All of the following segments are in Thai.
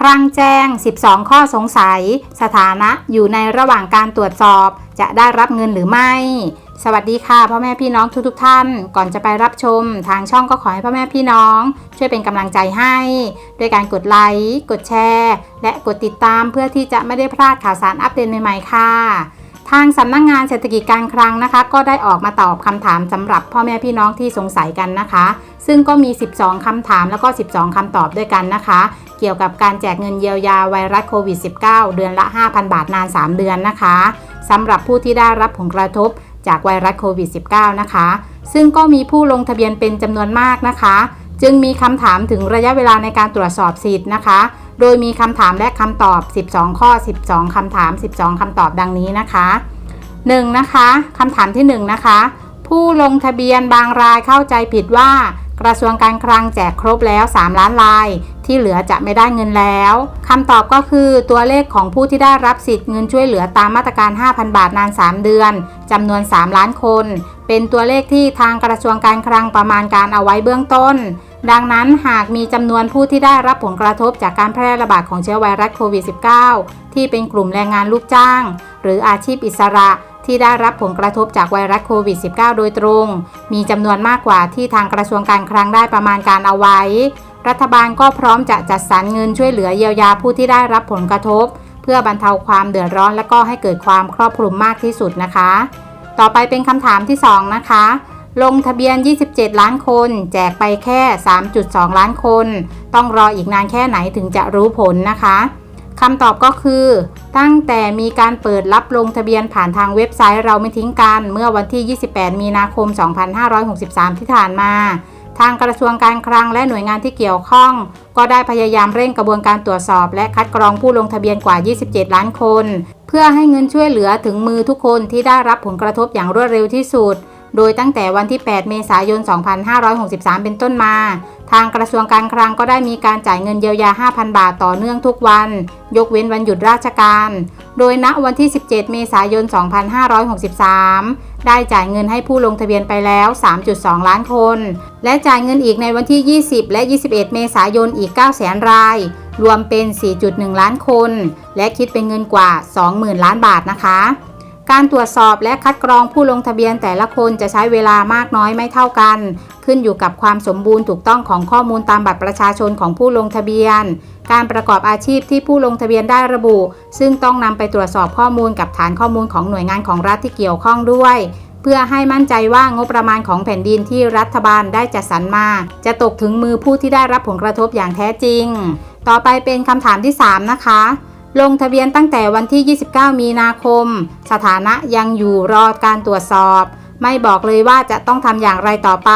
ครั้งแจ้ง 12 ข้อสงสัย สถานะอยู่ในระหว่างการตรวจสอบ จะได้รับเงินหรือไม่ สวัสดีค่ะพ่อแม่พี่น้องทุกๆทท่าน ก่อนจะไปรับชม ทางช่องก็ขอให้พ่อแม่พี่น้อง ช่วยเป็นกำลังใจให้ ด้วยการกดไลค์ กดแชร์ และกดติดตามเพื่อที่จะไม่ได้พลาดข่าวสารอัปเดตใหม่ๆค่ะ ทางสำนักงงานเศรษฐกิจการคลังนะคะ ก็ได้ออกมาตอบคำถามสำหรับพ่อแม่พี่น้องที่สงสัยกันนะคะ ซึ่งก็มี 12 คำถามแล้วก็ 12 คำตอบด้วยกันนะคะ เกี่ยวกับการแจกเงินเยียวยาไวรัสโควิด -19 เดือนละ 5,000 บาทนาน 3 เดือนนะคะสำหรับผู้ที่ได้รับผลกระทบจากไวรัสโควิด -19 นะคะ ซึ่งก็มีผู้ลงทะเบียนเป็นจำนวนมากนะคะ จึงมีคำถามถึงระยะเวลาในการตรวจสอบสิทธิ์นะคะ โดยมีคำถามและคำตอบ 12 ข้อ 12 คำถาม 12 คำตอบดังนี้นะคะ 1. นะคะคำถามที่ 1 นะคะ ผู้ลงทะเบียนบางรายเข้าใจผิดว่า กระทรวงการคลังแจกครบแล้ว 3 ล้านราย ที่เหลือจะไม่ได้เงินแล้วคำตอบก็คือตัวเลขของผู้ที่ได้รับสิทธิ์เงินช่วยเหลือตามมาตรการ 5,000 บาทนาน 3 เดือนจำนวน 3 ล้านคน เป็นตัวเลขที่ทางกระทรวงการคลังประมาณการเอาไว้เบื้องต้น ดังนั้นหากมีจำนวนผู้ที่ได้รับผลกระทบจากการแพร่ระบาดของเชื้อไวรัสโควิด -19 ที่เป็นกลุ่มแรงงานลูกจ้าง หรืออาชีพอิสระที่ได้รับผลกระทบจากไวรัสโควิด -19 โดยตรง มีจำนวนมากกว่าที่ทางกระทรวงการคลังได้ประมาณการเอาไว้ รัฐบาลก็พร้อมจะจัดสรรเงินช่วยเหลือเยียวยาผู้ที่ได้รับผลกระทบ เพื่อบรรเทาความเดือดร้อนและก็ให้เกิดความครอบคลุมมากที่สุดนะคะ ต่อไปเป็นคำถามที่ 2 นะคะ ลงทะเบียน 27 ล้านคน แจกไปแค่ 3.2 ล้านคน ต้องรออีกนานแค่ไหนถึงจะรู้ผลนะคะคำตอบก็คือ ตั้งแต่มีการเปิดรับลงทะเบียนผ่านทางเว็บไซต์เราไม่ทิ้งกัน เมื่อวันที่ 28 มีนาคม 2563 ที่ผ่านมา ทางกระทรวงการคลังและหน่วยงานที่เกี่ยวข้อง ก็ได้พยายามเร่งกระบวนการตรวจสอบ และคัดกรองผู้ลงทะเบียนกว่า 27 ล้านคน เพื่อให้เงินช่วยเหลือถึงมือทุกคนที่ได้รับผลกระทบอย่างรวดเร็วที่สุด โดยตั้งแต่วันที่ 8 เมษายน 2563 เป็นต้นมา ทางกระทรวงการคลังก็ได้มีการจ่ายเงินเยียวยา 5,000 บาทต่อเนื่องทุกวัน ยกเว้นวันหยุดราชการ โดยณวันที่ 17 เมษายน 2563 ได้จ่ายเงินให้ผู้ลงทะเบียนไปแล้ว 3.2 ล้านคน และจ่ายเงินอีกในวันที่ 20 และ 21 เมษายนอีก 9 0 0 0 0ราย รวมเป็น 4.1 ล้านคน และคิดเป็นเงินกว่า 20,000 ล้านบาทนะคะ การตรวจสอบและคัดกรองผู้ลงทะเบียนแต่ละคนจะใช้เวลามากน้อยไม่เท่ากัน ขึ้นอยู่กับความสมบูรณ์ถูกต้องของข้อมูลตามบัตรประชาชนของผู้ลงทะเบียน การประกอบอาชีพที่ผู้ลงทะเบียนได้ระบุ ซึ่งต้องนำไปตรวจสอบข้อมูลกับฐานข้อมูลของหน่วยงานของรัฐที่เกี่ยวข้องด้วย เพื่อให้มั่นใจว่างบประมาณของแผ่นดินที่รัฐบาลได้จัดสรรมา จะตกถึงมือผู้ที่ได้รับผลกระทบอย่างแท้จริง ต่อไปเป็นคำถามที่ 3 นะคะ ลงทะเบียนตั้งแต่วันที่ 29 มีนาคม สถานะยังอยู่รอการตรวจสอบ ไม่บอกเลยว่าจะต้องทำอย่างไรต่อไป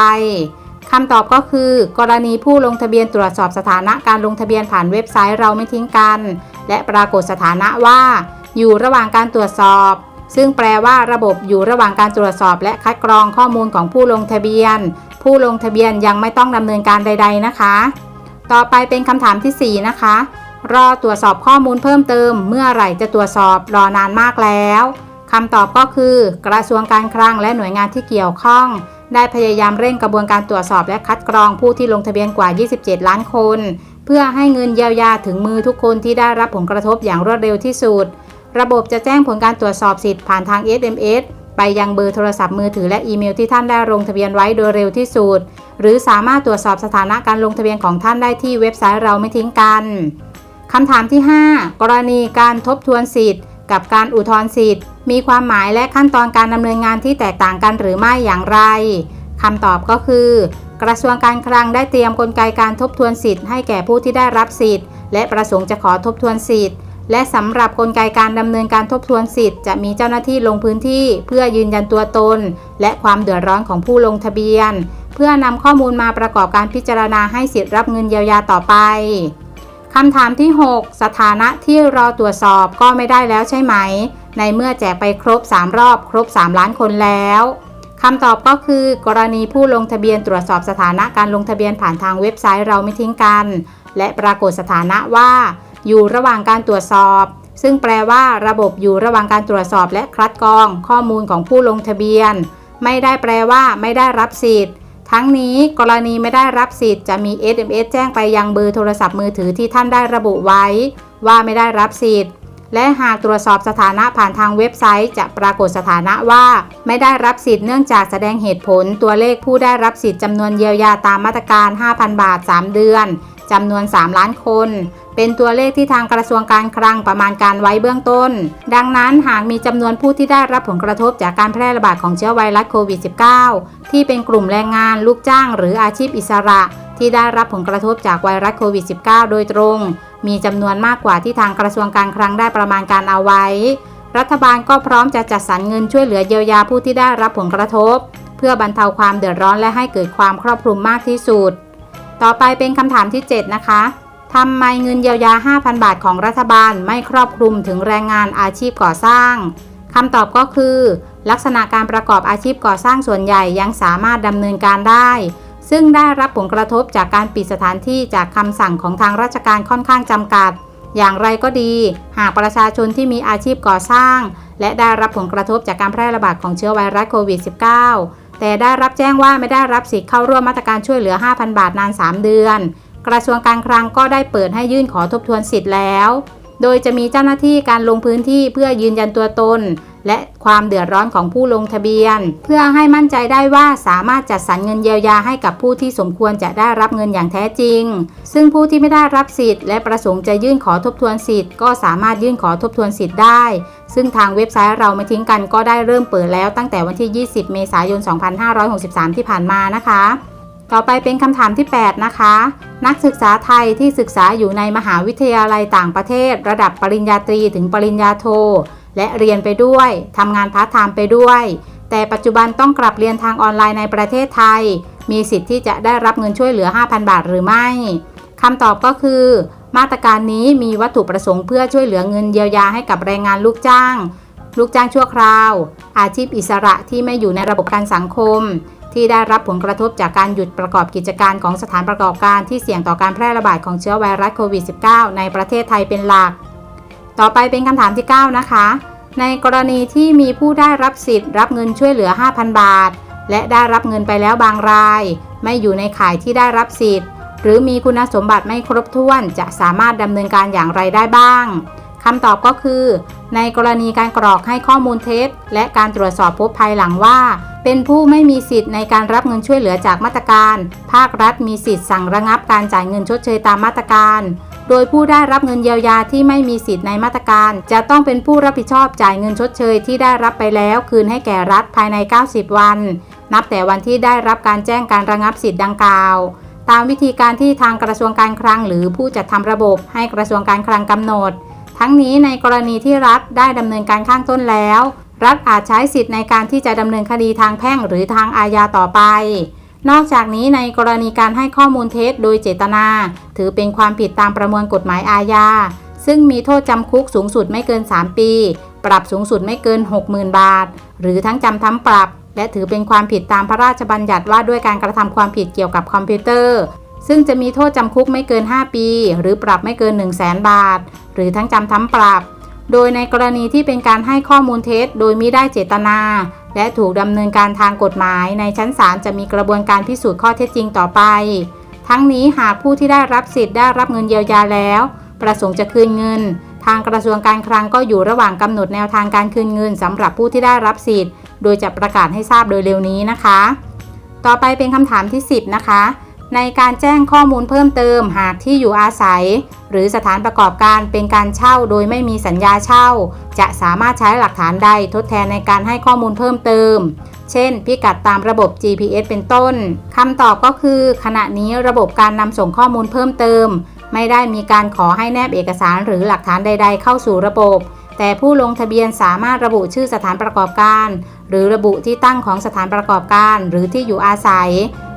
คำตอบก็คือ กรณีผู้ลงทะเบียนตรวจสอบสถานะการลงทะเบียนผ่านเว็บไซต์เราไม่ทิ้งกัน และปรากฏสถานะว่า อยู่ระหว่างการตรวจสอบ ซึ่งแปลว่าระบบอยู่ระหว่างการตรวจสอบ และคัดกรองข้อมูลของผู้ลงทะเบียน ผู้ลงทะเบียนยังไม่ต้องดำเนินการใด ๆนะคะ ต่อไปเป็นคำถามที่ 4 นะคะ รอตรวจสอบข้อมูลเพิ่มเติม เมื่อไหร่จะตรวจสอบรอนานมากแล้วคำตอบก็คือ กระทรวงการคลังและหน่วยงานที่เกี่ยวข้อง ได้พยายามเร่งกระบวนการตรวจสอบและคัดกรองผู้ที่ลงทะเบียนกว่า 27 ล้านคน เพื่อให้เงินเยียวยาถึงมือทุกคนที่ได้รับผลกระทบอย่างรวดเร็วที่สุด ระบบจะแจ้งผลการตรวจสอบสิทธิ์ผ่านทาง SMS ไปยังเบอร์โทรศัพท์มือถือและอีเมลที่ท่านได้ลงทะเบียนไว้โดยเร็วที่สุด หรือสามารถตรวจสอบสถานะการลงทะเบียนของท่านได้ที่เว็บไซต์เราไม่ทิ้งกัน คำถามที่ 5 กรณีการทบทวนสิทธิ์ กับการอุทธรณ์สิทธิ์ มีความหมายและขั้นตอนการดำเนินงานที่แตกต่างกันหรือไม่อย่างไรคำตอบก็คือ กระทรวงการคลังได้เตรียมกลไกการทบทวนสิทธิ์ให้แก่ผู้ที่ได้รับสิทธิ์ และประสงค์จะขอทบทวนสิทธิ์ และสำหรับกลไกการดำเนินการทบทวนสิทธิ์จะมีเจ้าหน้าที่ลงพื้นที่ เพื่อยืนยันตัวตน และความเดือดร้อนของผู้ลงทะเบียน เพื่อนำข้อมูลมาประกอบการพิจารณาให้สิทธิ์รับเงินเยียวยาต่อไป คำถามที่ 6 สถานะที่รอตรวจสอบก็ไม่ได้แล้วใช่ไหม ในเมื่อแจกไปครบ 3 รอบครบ 3 ล้านคนแล้วคำตอบก็คือกรณีผู้ลงทะเบียนตรวจสอบสถานะการลงทะเบียนผ่านทางเว็บไซต์เราไม่ทิ้งกัน และปรากฏสถานะว่า อยู่ระหว่างการตรวจสอบ ซึ่งแปลว่าระบบอยู่ระหว่างการตรวจสอบและคัดกรองข้อมูลของผู้ลงทะเบียน ไม่ได้แปลว่า ไม่ได้รับสิทธิ์ ทั้งนี้กรณีไม่ได้รับสิทธิ์จะมี SMS แจ้งไปยังเบอร์โทรศัพท์มือถือที่ท่านได้ระบุไว้ ว่าไม่ได้รับสิทธิ์ และหากตรวจสอบสถานะผ่านทางเว็บไซต์ จะปรากฏสถานะว่า ไม่ได้รับสิทธิ์เนื่องจากแสดงเหตุผลตัวเลขผู้ได้รับสิทธิ์จำนวนเยียวยาตามมาตรการ 5,000 บาท 3 เดือน จำนวน 3 ล้านคน เป็นตัวเลขที่ทางกระทรวงการคลังประมาณการไว้เบื้องต้น ดังนั้นหากมีจำนวนผู้ที่ได้รับผลกระทบจากการแพร่ระบาดของเชื้อไวรัสโควิด -19 ที่เป็นกลุ่มแรงงานลูกจ้าง หรืออาชีพอิสระ ที่ได้รับผลกระทบจากไวรัสโควิด -19 โดยตรง มีจำนวนมากกว่าที่ทางกระทรวงการคลังได้ประมาณการเอาไว้ รัฐบาลก็พร้อมจะจัดสรรเงินช่วยเหลือเยียวยาผู้ที่ได้รับผลกระทบ เพื่อบรรเทาความเดือดร้อนและให้เกิดความครอบคลุมมากที่สุด ต่อไปเป็นคำถามที่ 7 นะคะทำไมเงินเยียวยา 5,000 บาทของรัฐบาลไม่ครอบคลุมถึงแรงงานอาชีพก่อสร้างคำตอบก็คือ ลักษณะการประกอบอาชีพก่อสร้างส่วนใหญ่ยังสามารถดำเนินการได้ ซึ่งได้รับผลกระทบจากการปิดสถานที่จากคำสั่งของทางราชการค่อนข้างจำกัด อย่างไรก็ดี หากประชาชนที่มีอาชีพก่อสร้าง และได้รับผลกระทบจากการแพร่ระบาดของเชื้อไวรัสโควิด -19 แต่ได้รับแจ้งว่าไม่ได้รับสิทธิ์เข้าร่วมมาตรการช่วยเหลือ 5,000 บาทนาน 3 เดือน กระทรวงการคลังก็ได้เปิดให้ยื่นขอทบทวนสิทธิ์แล้ว โดยจะมีเจ้าหน้าที่การลงพื้นที่เพื่อยืนยันตัวตน และความเดือดร้อนของผู้ลงทะเบียน เพื่อให้มั่นใจได้ว่าสามารถจัดสรรเงินเยียวยาให้กับผู้ที่สมควรจะได้รับเงินอย่างแท้จริง ซึ่งผู้ที่ไม่ได้รับสิทธิ์และประสงค์จะยื่นขอทบทวนสิทธิ์ก็สามารถยื่นขอทบทวนสิทธิ์ได้ ซึ่งทางเว็บไซต์เราไม่ทิ้งกันก็ได้เริ่มเปิดแล้วตั้งแต่วันที่ 20 เมษายน 2563 ที่ผ่านมานะคะ ต่อไปเป็นคำถามที่ 8 นะคะ นักศึกษาไทยที่ศึกษาอยู่ในมหาวิทยาลัยต่างประเทศ ระดับปริญญาตรีถึงปริญญาโท และเรียนไปด้วยทำงานพาร์ทไทม์ไปด้วย แต่ปัจจุบันต้องกลับเรียนทางออนไลน์ในประเทศไทย มีสิทธิ์ที่จะได้รับเงินช่วยเหลือ 5,000 บาทหรือไม่คำตอบก็คือ มาตรการนี้มีวัตถุประสงค์เพื่อช่วยเหลือเงินเยียวยาให้กับแรงงานลูกจ้าง ลูกจ้างชั่วคราว อาชีพอิสระที่ไม่อยู่ในระบบการสังคม ที่ได้รับผลกระทบจากการหยุดประกอบกิจการของสถานประกอบการที่เสี่ยงต่อการแพร่ระบาดของเชื้อไวรัสโควิด -19 ในประเทศไทยเป็นหลัก ต่อไปเป็นคำถามที่ 9 นะคะ ในกรณีที่มีผู้ได้รับสิทธิ์รับเงินช่วยเหลือ 5,000 บาท และได้รับเงินไปแล้วบางราย ไม่อยู่ในข่ายที่ได้รับสิทธิ์ หรือมีคุณสมบัติไม่ครบถ้วนจะสามารถดำเนินการอย่างไรได้บ้าง คำตอบก็คือ ในกรณีการกรอกให้ข้อมูลเท็จ และการตรวจสอบพบภายหลังว่า เป็นผู้ไม่มีสิทธิ์ในการรับเงินช่วยเหลือจากมาตรการ ภาครัฐมีสิทธิ์สั่งระงับการจ่ายเงินชดเชยตามมาตรการ โดยผู้ได้รับเงินเยียวยาที่ไม่มีสิทธิ์ในมาตรการ จะต้องเป็นผู้รับผิดชอบจ่ายเงินชดเชยที่ได้รับไปแล้ว คืนให้แก่รัฐภายใน 90 วัน นับแต่วันที่ได้รับการแจ้งการระงับสิทธิ์ดังกล่าวตามวิธีการที่ทางกระทรวงการคลังหรือผู้จัดทำระบบให้กระทรวงการคลังกำหนด ทั้งนี้ในกรณีที่รัฐได้ดำเนินการข้างต้นแล้ว รัฐอาจใช้สิทธิ์ในการที่จะดำเนินคดีทางแพ่งหรือทางอาญาต่อไป นอกจากนี้ในกรณีการให้ข้อมูลเท็จโดยเจตนา ถือเป็นความผิดตามประมวลกฎหมายอาญาซึ่งมีโทษจำคุกสูงสุดไม่เกิน 3 ปี ปรับสูงสุดไม่เกิน 60,000 บาท หรือทั้งจำทั้งปรับ และถือเป็นความผิดตามพระราชบัญญัติว่าด้วยการกระทำความผิดเกี่ยวกับคอมพิวเตอร์ ซึ่งจะมีโทษจำคุกไม่เกิน 5 ปี หรือปรับไม่เกิน 1 0 0 0 0แบาท หรือทั้งจำทั้งปรับ โดยในกรณีที่เป็นการให้ข้อมูลเท็จ โดยมิได้เจตนา และถูกดำเนินการทางกฎหมาย ในชั้นศาลจะมีกระบวนการพิสูจน์ข้อเท็จจริงต่อไป ทั้งนี้หากผู้ที่ได้รับสิทธิ์ได้รับเงินเยียวยาแล้ว ประสงค์จะคืนเงิน ทางกระทรวงการคลังก็อยู่ระหว่างกำหนดแนวทางการคืนเงินสำหรับผู้ที่ได้รับสิทธิ์ โดยจะประกาศให้ทราบโดยเร็วนี้นะคะ ต่อไปเป็นคำถามที่ 10 นะคะ ในการแจ้งข้อมูลเพิ่มเติมหากที่อยู่อาศัย หรือสถานประกอบการเป็นการเช่าโดยไม่มีสัญญาเช่า จะสามารถใช้หลักฐานใดทดแทนในการให้ข้อมูลเพิ่มเติม เช่น พิกัดตามระบบ GPS เป็นต้นคำตอบก็คือ ขณะนี้ระบบการนำส่งข้อมูลเพิ่มเติม ไม่ได้มีการขอให้แนบเอกสารหรือหลักฐานใด ๆ เข้าสู่ระบบ แต่ผู้ลงทะเบียนสามารถระบุชื่อสถานประกอบการ หรือระบุที่ตั้งของสถานประกอบการ หรือที่อยู่อาศัย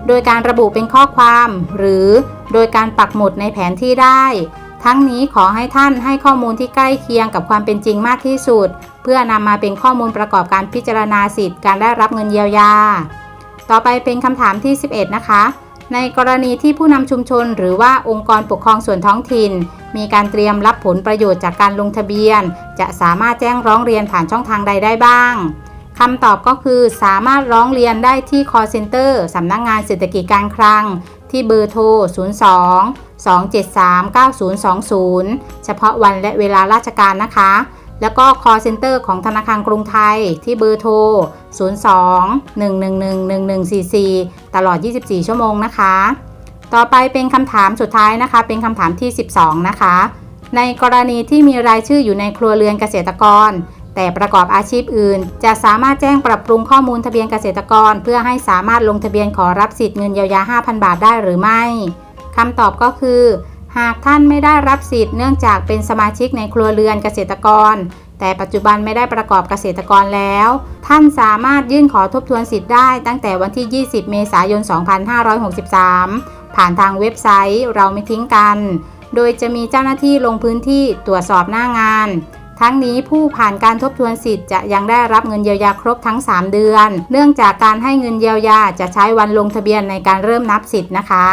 โดยการระบุเป็นข้อความ หรือโดยการปักหมุดในแผนที่ได้ ทั้งนี้ขอให้ท่านให้ข้อมูลที่ใกล้เคียงกับความเป็นจริงมากที่สุด เพื่อนำมาเป็นข้อมูลประกอบการพิจารณาสิทธิ์การได้รับเงินเยียวยา ต่อไปเป็นคำถามที่ 11 นะคะ ในกรณีที่ผู้นำชุมชน หรือว่าองค์กรปกครองส่วนท้องถิ่น มีการเตรียมรับผลประโยชน์จากการลงทะเบียน จะสามารถแจ้งร้องเรียนผ่านช่องทางใดได้บ้าง คำตอบก็คือสามารถร้องเรียนได้ที่ call center สำนักงงานเศรษฐกิจการคลัง ที่เบอร์โทร 02 273 9020 เฉพาะวันและเวลาราชการนะคะ แล้วก็ call center ของธนาคารกรุงไทยที่เบอร์โทร 02 111 1144 ตลอด 24 ชั่วโมงนะคะ ต่อไปเป็นคำถามสุดท้ายนะคะ เป็นคำถามที่ 12 นะคะ ในกรณีที่มีรายชื่ออยู่ในครัวเรือนเกษตรกร แต่ประกอบอาชีพอื่น จะสามารถแจ้งปรับปรุงข้อมูลทะเบียนเกษตรกร เพื่อให้สามารถลงทะเบียนขอรับสิทธิ์เงินเยียวยา 5,000 บาทได้หรือไม่คำตอบก็คือ หากท่านไม่ได้รับสิทธิ์เนื่องจากเป็นสมาชิกในครัวเรือนเกษตรกร แต่ปัจจุบันไม่ได้ประกอบเกษตรกรแล้ว ท่านสามารถยื่นขอทบทวนสิทธิ์ได้ตั้งแต่วันที่ 20 เมษายน 2563 ผ่านทางเว็บไซต์เราไม่ทิ้งกัน โดยจะมีเจ้าหน้าที่ลงพื้นที่ตรวจสอบหน้างาน ทั้งนี้ผู้ผ่านการทบทวนสิทธิ์จะยังได้รับเงินเยียวยาครบทั้ง 3 เดือน เนื่องจากการให้เงินเยียวยาจะใช้วันลงทะเบียนในการเริ่มนับสิทธิ์นะคะ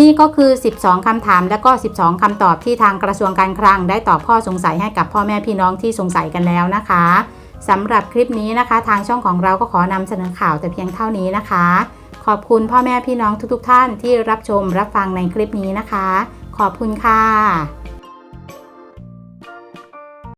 นี่ก็คือ 12 คำถามและก็ 12 คำตอบที่ทางกระทรวงการคลัง ได้ตอบข้อสงสัยให้กับพ่อแม่พี่น้องที่สงสัยกันแล้วนะคะสำหรับคลิปนี้นะคะ ทางช่องของเราก็ขอนำเสนอข่าวแต่เพียงเท่านี้นะคะ ขอบคุณพ่อแม่พี่น้องทุกๆ ท่านที่รับชมรับฟังในคลิปนี้นะคะ ขอบคุณค่ะ